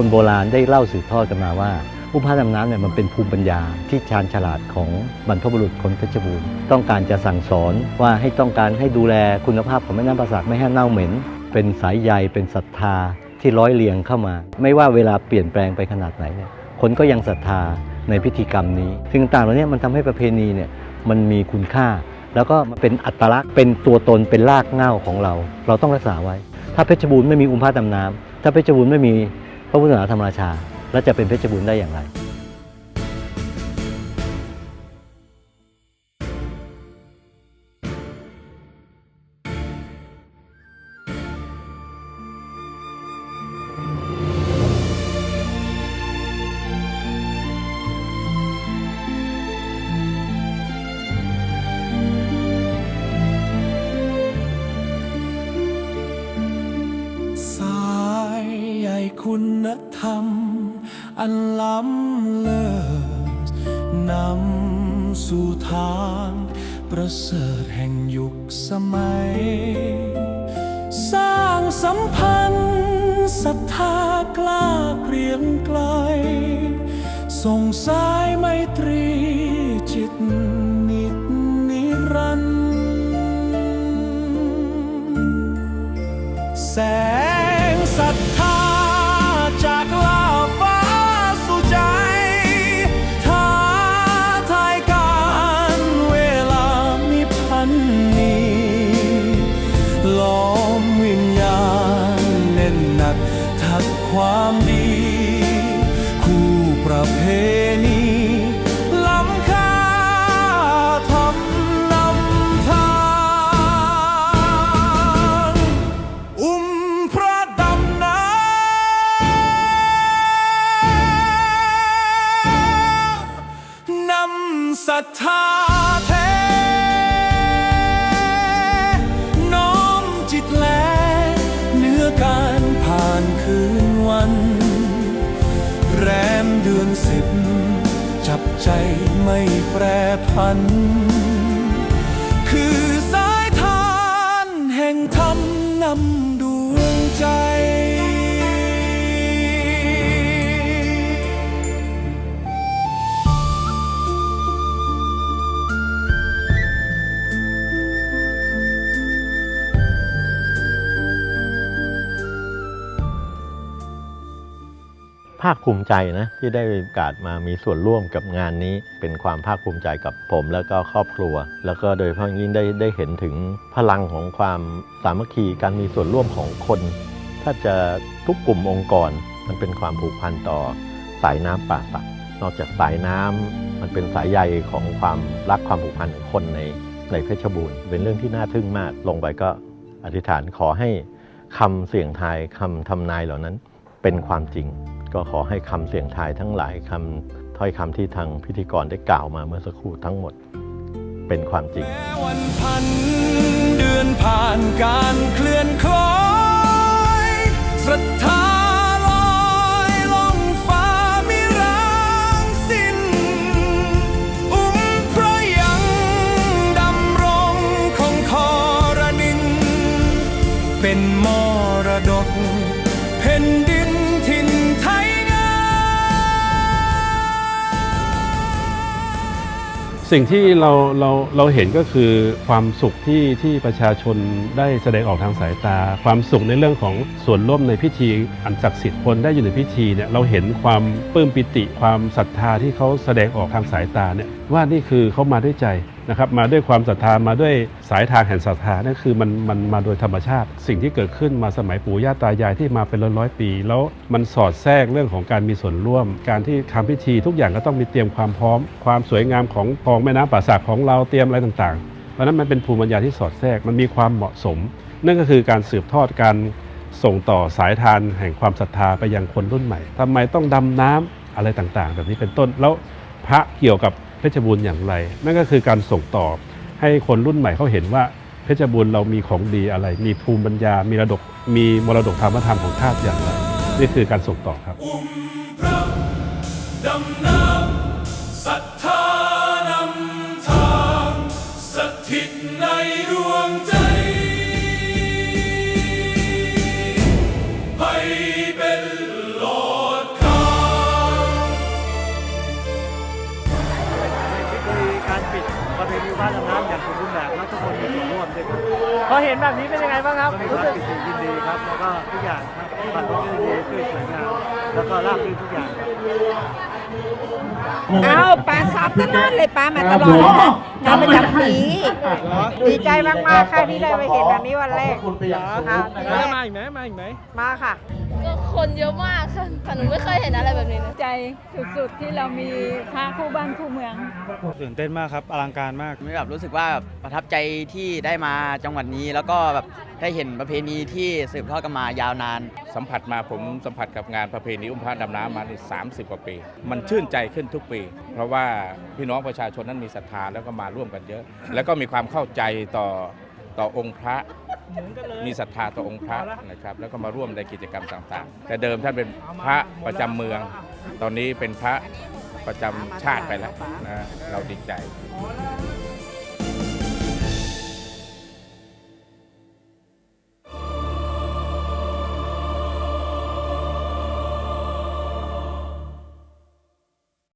คนโบราณได้เล่าสืบทอดกันมาว่าอุ้มผ้าดำน้ำเนี่ยมันเป็นภูมิปัญญาที่ชาญฉลาดของบรรพบุรุษคนเพชรบูรณ์ต้องการจะสั่งสอนว่าให้ต้องการให้ดูแลคุณภาพของแม่น้ำประสักไม่ให้เน่าเหม็น เป็นสายใยเป็นศรัทธาที่ร้อยเรียงเข้ามา ไม่ว่าเวลาเปลี่ยนแปลงไปขนาดไหนเนี่ยคนก็ยังศรัทธาในพิธีกรรมนี้สิ่งต่างๆเหล่านี้มันทำให้ประเพณีเนี่ยมันมีคุณค่า แล้วก็มันเป็นอัตลักษณ์เป็นตัวตนเป็นรากเหง้าของเรา เราต้องรักษาไว้ ถ้าเพชรบูรณ์ไม่มีอุ้มผ้าดำน้ำถ้าเพชรบูรณ์ไม่มี พระพุทธศาสนาธรรมราชา และจะเป็นเพชรบูรณ์ได้อย่างไร คุณธรรม อันล้ำเลิศนำสู่ทางประเสริฐแห่งยุคสมัย สร้างสัมพันธ์ศรัทธากล้าเกรียงไกลส่งสายไมตรี ประเพณีล้ำค่าทำนำทางอุ้มพระดำน้ำนำศรัทธาแท้น้อมจิตแลเนื้อการผ่านคืนวัน เดือนสิบ จับใจไม่แปรพัน ภาคภูมิใจนะที่ได้โอกาสมามีส่วนร่วมกับงานนี้ เป็นความภาคภูมิใจกับผมแล้วก็ครอบครัว แล้วก็โดยเฉพาะอย่างยิ่งได้ได้เห็นถึงพลังของความสามัคคีการมีส่วนร่วมของคน ถ้าจะทุกกลุ่มองค์กร มันเป็นความผูกพันต่อสายน้ำป่าสักนอกจากสายน้ำมันเป็นสายใยของความรักความผูกพันของคนในในเพชรบูรณ์เป็นเรื่องที่น่าทึ่งมากลงไปก็อธิษฐานขอให้คำเสี่ยงทายคำทำนายเหล่านั้นเป็นความจริง ก็ขอให้คำเสี่ยงทายทั้งหลายคำถ้อยคำที่ทางพิธีกรได้กล่าวมาเมื่อสักครู่ทั้งหมดเป็นความจริง วันพันเดือนผ่านการเคลื่อนคล้อยศรัทธาลอยลงฟ้ามิร้างสิ้น อุ้มพระยังดำรงคงคอรนิน เป็นมรดกแผ่นดิน สิ่งที่เราเราเราเห็นก็คือความสุขที่ที่ประชาชนได้แสดงออกทางสายตา ความสุขในเรื่องของส่วนร่วมในพิธีอันศักดิ์สิทธิ์คนได้อยู่ในพิธีเนี่ยเราเห็นความปลื้มปิติ ความศรัทธาที่เขาแสดงออกทางสายตาเนี่ยว่านี่คือเขามาด้วยใจ นะครับมาด้วยความศรัทธามาด้วยสายทางแห่งศรัทธานั่นคือมันมันมาโดยธรรมชาติ สิ่งที่เกิดขึ้นมาสมัยปู่ย่าตายายที่มาเป็นร้อยร้อยปี แล้วมันสอดแทรกเรื่องของการมีส่วนร่วม การที่ทำพิธีทุกอย่างก็ต้องมีเตรียมความพร้อม ความสวยงามของคลองแม่น้ำป่าสักของเราเตรียมอะไรต่างๆเพราะนั้นมันเป็นภูมิปัญญาที่สอดแทรกมันมีความเหมาะสม นั่นก็คือการสืบทอดการส่งต่อสายทานแห่งความศรัทธาไปยังคนรุ่นใหม่ทำไมต้องดำน้ำอะไรต่างๆ แบบนี้เป็นต้นแล้วพระเกี่ยวกับ เพชรบูรณ์อย่างไร นั่นก็คือการส่งต่อให้คนรุ่นใหม่เขาเห็นว่าเพชรบูรณ์เรามีของดีอะไร มีภูมิปัญญา มีระดกมีมรดกธรรมธรรมของชาติอย่างไร นี่คือการส่งต่อครับศรัทธานำทางสถิตน บ้านลำน้ำอย่างสมบูรณ์แบบและทุกคนมีส่วนร่วมด้วยครับพอเห็นแบบนี้เป็นยังไงบ้างครับก็มีความรู้สึกยินดีครับ แล้วก็ทุกอย่างครับตัดรอบด้วยดีขึ้นสวยงามแล้วก็ราบรื่นทุกอย่างเอาป้าซับตนอดเลยป้ามาตลอดเลยนะมานปรปีดีใจมากๆค่ะที่ได้ไปเห็นแบบนี้วันแรกเหรอคะมาอีกไหมมาอีกไหมมาค่ะ คนเยอะมากค่ะค่ะหนูไม่เคยเห็นอะไรแบบนี้นะ ใจสุดๆ ที่เรามีพระคู่บ้านคู่เมือง ตื่นเต้นมากครับอลังการมาก ไม่แบบรู้สึกว่าแบบประทับใจที่ได้มาจังหวัดนี้ แล้วก็แบบได้เห็นประเพณีที่สืบทอดกันมายาวนาน สัมผัสมาผมสัมผัสกับงานประเพณีอุ้มพระดำน้ำมานี่สามสิบกว่าปี มันชื่นใจขึ้นทุกปี เพราะว่าพี่น้องประชาชนนั้นมีศรัทธาแล้วก็มาร่วมกันเยอะ แล้วก็มีความเข้าใจต่อต่อองค์พระ มีศรัทธาต่อองค์พระนะครับ แล้วก็มาร่วมในกิจกรรมต่างๆ แต่เดิมท่านเป็นพระประจำเมือง ตอนนี้เป็นพระประจำชาติไปแล้วนะเราดีใจ